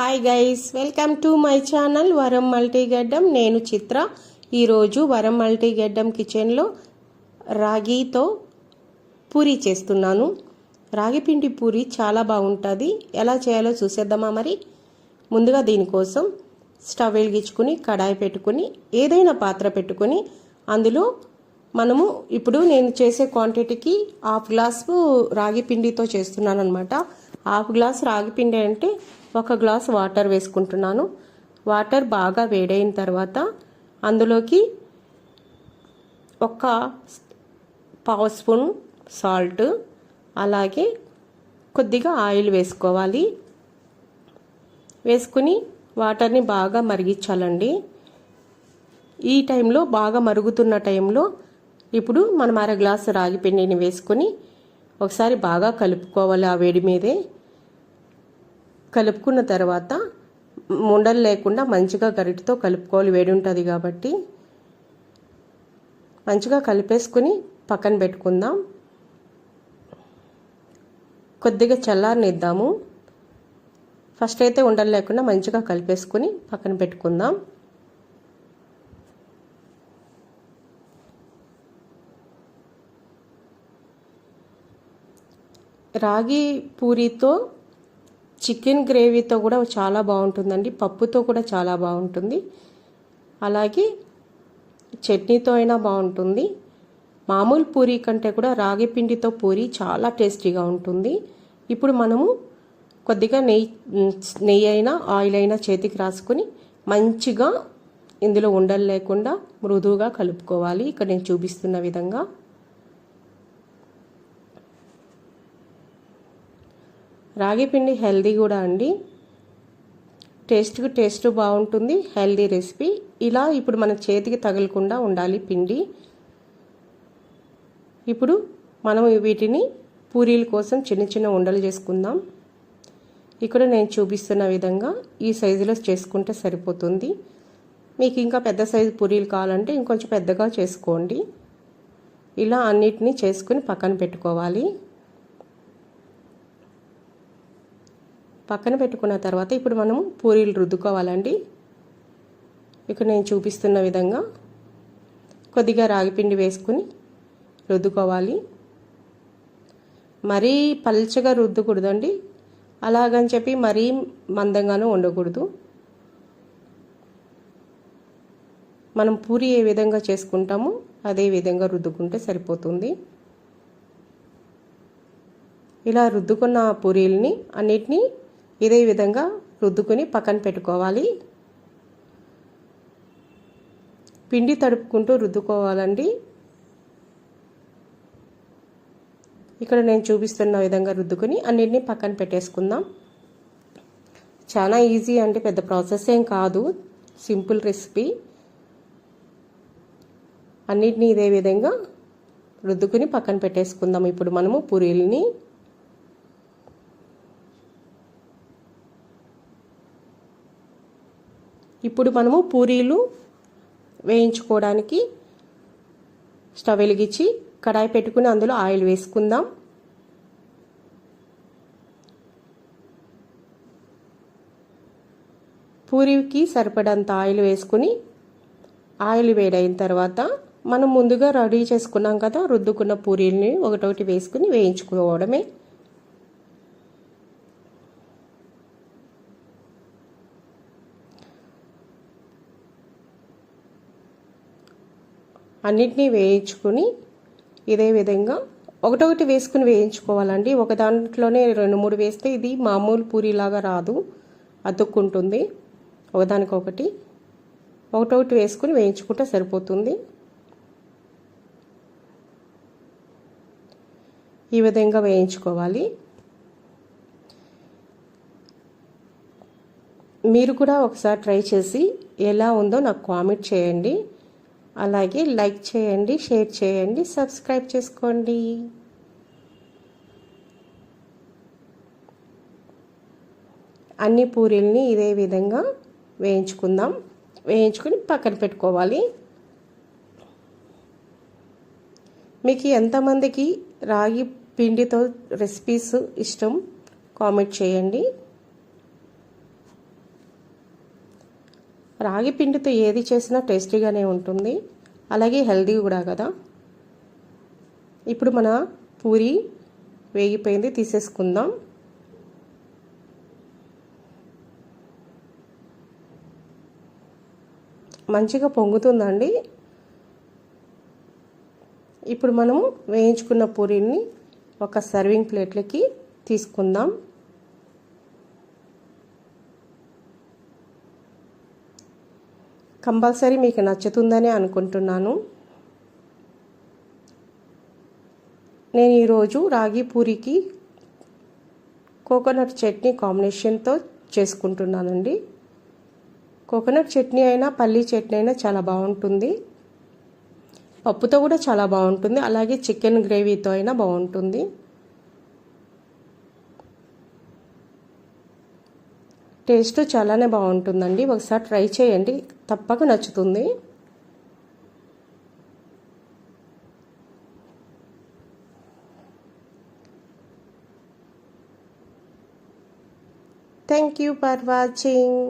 Hi guys welcome to my channel వరం మల్టీగడ్డం నేను చిత్ర. ఈరోజు వరం మల్టీగడ్డం కిచెన్లో రాగితో పూరి చేస్తున్నాను. రాగి పిండి పూరి చాలా బాగుంటుంది. ఎలా చేయాలో చూసేద్దామా మరి? ముందుగా దీనికోసం స్టవ్ వెలిగించుకుని కడాయి పెట్టుకుని ఏదైనా పాత్ర పెట్టుకుని అందులో మనము ఇప్పుడు నేను చేసే క్వాంటిటీకి హాఫ్ గ్లాసు రాగి పిండితో చేస్తున్నాను అనమాట హాఫ్ గ్లాస్ రాగిపిండి అంటే ఒక గ్లాస్ వాటర్ వేసుకుంటున్నాను. వాటర్ బాగా వేడైన తర్వాత అందులోకి ఒక పావు స్పూన్ సాల్ట్ అలాగే కొద్దిగా ఆయిల్ వేసుకోవాలి. వేసుకుని వాటర్ని బాగా మరిగించాలండి. ఈ టైంలో బాగా మరుగుతున్న టైంలో ఇప్పుడు మనం అర గ్లాసు రాగి పిండిని వేసుకొని ఒకసారి బాగా కలుపుకోవాలి ఆ వేడి మీదే. కలుపుకున్న తర్వాత ఉండలు లేకుండా మంచిగా గరిటితో కలుపుకోవాలి. వేడి ఉంటుంది కాబట్టి మంచిగా కలిపేసుకుని పక్కన పెట్టుకుందాం. కొద్దిగా చల్లారనిద్దాము. ఫస్ట్ అయితే ఉండలు లేకుండా మంచిగా కలిపేసుకుని పక్కన పెట్టుకుందాం. రాగి పూరితో చికెన్ గ్రేవీతో కూడా చాలా బాగుంటుందండి. పప్పుతో కూడా చాలా బాగుంటుంది. అలాగే చట్నీతో అయినా బాగుంటుంది. మామూలు పూరి కంటే కూడా రాగి పిండితో పూరి చాలా టేస్టీగా ఉంటుంది. ఇప్పుడు మనము కొద్దిగా నెయ్యి నెయ్యి అయినా ఆయిల్ అయినా చేతికి రాసుకొని మంచిగా ఇందులో ఉండలు లేకుండా మృదువుగా కలుపుకోవాలి. ఇక్కడ నేను చూపిస్తున్న విధంగా రాగి పిండి హెల్దీ కూడా అండి. టేస్ట్కి టేస్ట్ బాగుంటుంది హెల్దీ రెసిపీ. ఇలా ఇప్పుడు మన చేతికి తగలకుండా ఉండాలి పిండి. ఇప్పుడు మనం వీటిని పూరీల కోసం చిన్న చిన్న ఉండలు చేసుకుందాం. ఇక్కడ నేను చూపిస్తున్న విధంగా ఈ సైజులో చేసుకుంటే సరిపోతుంది. మీకు ఇంకా పెద్ద సైజు పూరీలు కావాలంటే ఇంకొంచెం పెద్దగా చేసుకోండి. ఇలా అన్నిటినీ చేసుకుని పక్కన పెట్టుకోవాలి. పక్కన పెట్టుకున్న తర్వాత ఇప్పుడు మనము పూరీలు రుద్దుకోవాలండి. ఇక్కడ నేను చూపిస్తున్న విధంగా కొద్దిగా రాగిపిండి వేసుకుని రుద్దుకోవాలి. మరీ పల్చగా రుద్దకూడదండి. అలాగని చెప్పి మరీ మందంగానూ ఉండకూడదు. మనం పూరి ఏ విధంగా చేసుకుంటామో అదే విధంగా రుద్దుకుంటే సరిపోతుంది. ఇలా రుద్దుకున్న పూరీలని అన్నిటినీ ఇదే విధంగా రుద్దుకుని పక్కన పెట్టుకోవాలి. పిండి తడుపుకుంటూ రుద్దుకోవాలండి. ఇక్కడ నేను చూపిస్తున్న విధంగా రుద్దుకుని అన్నిటినీ పక్కన పెట్టేసుకుందాం. చాలా ఈజీ అంటే పెద్ద ప్రాసెస్ ఏం కాదు. Simple recipe. అన్నిటినీ ఇదే విధంగా రుద్దుకుని పక్కన పెట్టేసుకుందాం. ఇప్పుడు మనము పూరీలని ఇప్పుడు మనము పూరీలు వేయించుకోవడానికి స్టవ్ వెలిగించి కడాయి పెట్టుకుని అందులో ఆయిల్ వేసుకుందాం. పూరికి సరిపడంత ఆయిల్ వేసుకుని ఆయిల్ వేడైన తర్వాత మనం ముందుగా రెడీ చేసుకున్నాం కదా రుద్దుకున్న పూరీలని ఒకటొకటి వేసుకుని వేయించుకోవడమే. అన్నిటినీ వేయించుకుని ఇదే విధంగా ఒకటొకటి వేసుకుని వేయించుకోవాలండి. ఒక దాంట్లోనే రెండు మూడు వేస్తే ఇది మామూలు పూరిలాగా రాదు. అతుక్కుంటుంది. ఒకదానికొకటి ఒకటొకటి వేసుకుని వేయించుకుంటే సరిపోతుంది. ఈ విధంగా వేయించుకోవాలి. మీరు కూడా ఒకసారి ట్రై చేసి ఎలా ఉందో నాకు కామెంట్ చేయండి. అలాగే లైక్ చేయండి షేర్ చేయండి సబ్స్క్రైబ్ చేసుకోండి. అన్ని పూరీల్ని ఇదే విధంగా వేయించుకుందాం. వేయించుకొని పక్కన పెట్టుకోవాలి. మీకు ఎంతమందికి రాగి పిండితో రెసిపీస్ ఇష్టం కామెంట్ చేయండి. రాగి పిండితో ఏది చేసినా టేస్టీగానే ఉంటుంది. అలాగే హెల్దీ కూడా కదా. ఇప్పుడు మన పూరి వేగిపోయింది తీసేసుకుందాం. మంచిగా పొంగుతుందండి. ఇప్పుడు మనము వేయించుకున్న పూరీని ఒక సర్వింగ్ ప్లేట్లకి తీసుకుందాం. కంపల్సరీ మీకు నచ్చుతుందని అనుకుంటున్నాను. నేను ఈరోజు రాగి పూరికి కోకోనట్ చట్నీ కాంబినేషన్తో చేసుకుంటున్నానండి. కోకోనట్ చట్నీ అయినా పల్లీ చట్నీ అయినా చాలా బాగుంటుంది. పప్పుతో కూడా చాలా బాగుంటుంది. అలాగే చికెన్ గ్రేవీతో అయినా బాగుంటుంది. టేస్ట్ చాలానే బాగుంటుందండి. ఒకసారి ట్రై చేయండి. తప్పక నచ్చుతుంది. Thank you for watching